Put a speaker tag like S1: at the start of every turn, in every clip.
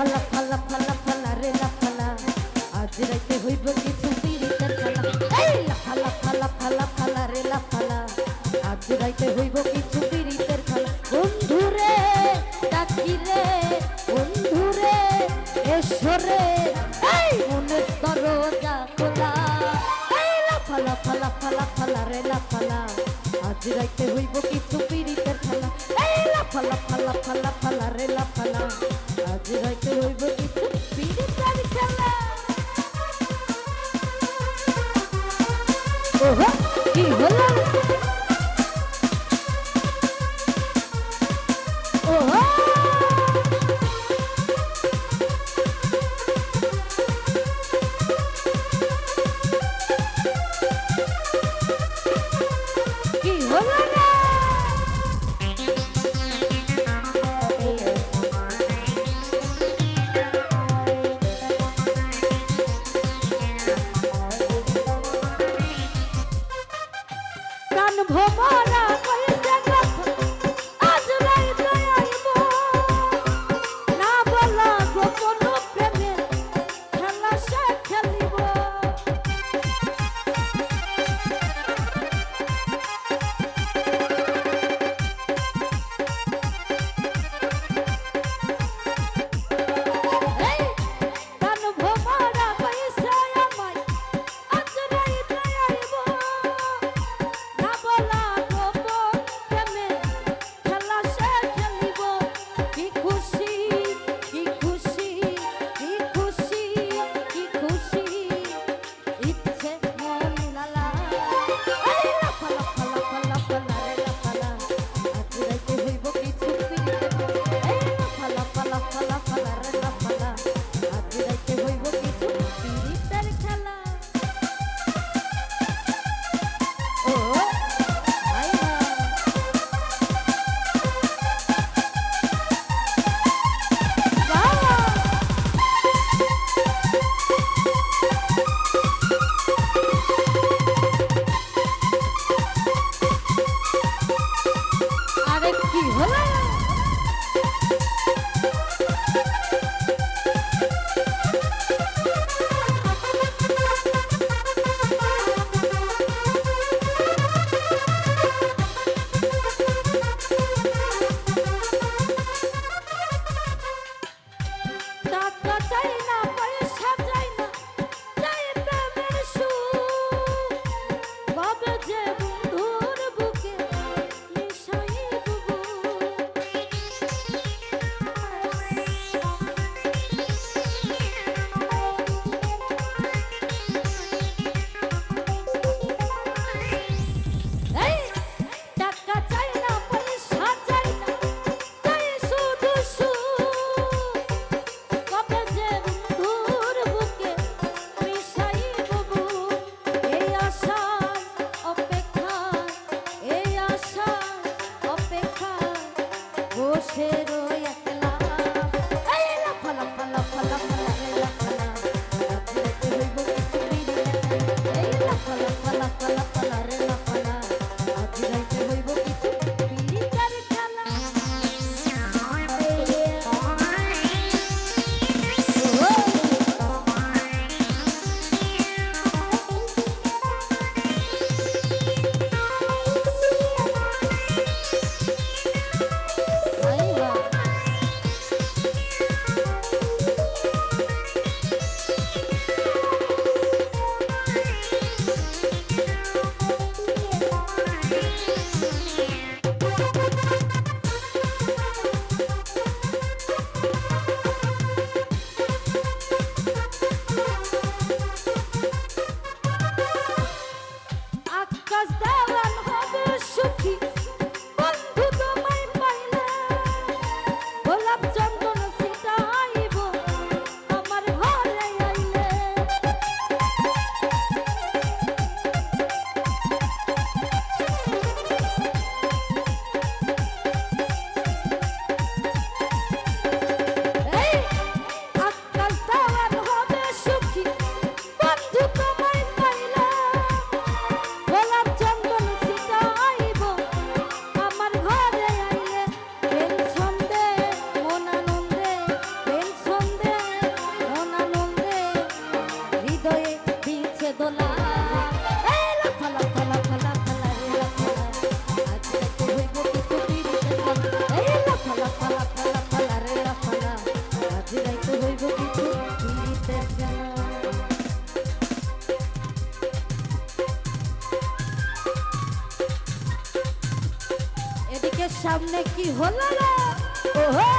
S1: লাফালা ফালা ফালা ফালা রে লাফালা আজ রাইতে হইব কিছু পীড়িতের খেলা। এই লাফালা ফালা ফালা ফালা রে লাফালা আজ রাইতে হইব কিছু পীড়িতের খেলা। বন্ধুরে ডাকি রে বন্ধুরে এসো রে। এই মনের দরজা খোলা। এই লাফালা ফালা ফালা ফালা রে ফালা। ফালা ফালা রে আজ রাইতে হইব কিছু পীড়িতের খেলা। ওহো কি হলো? ওহো কেমনে কি হলো রে? ওহো!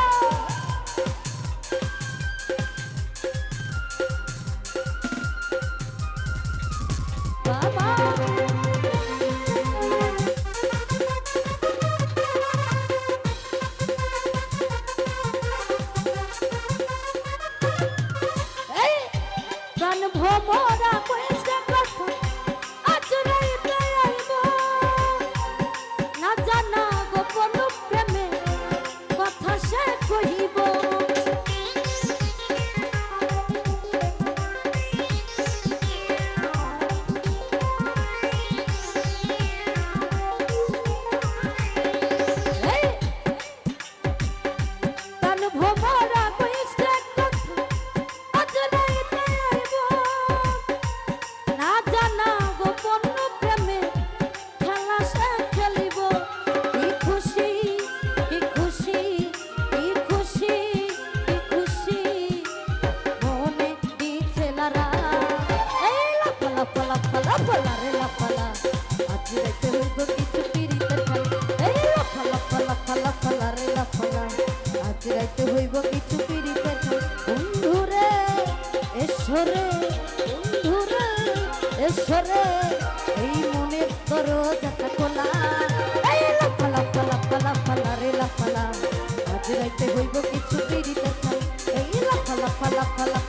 S1: আজ রাইতে হইব কিছু খেলা বন্ধুরে বন্ধুরে এই মনের দরজাটা খোলা। এই লাফালা ফালা ফালা ফালা রে লাফালা আজ হইব কিছু এই লাফালা ফালা ফালা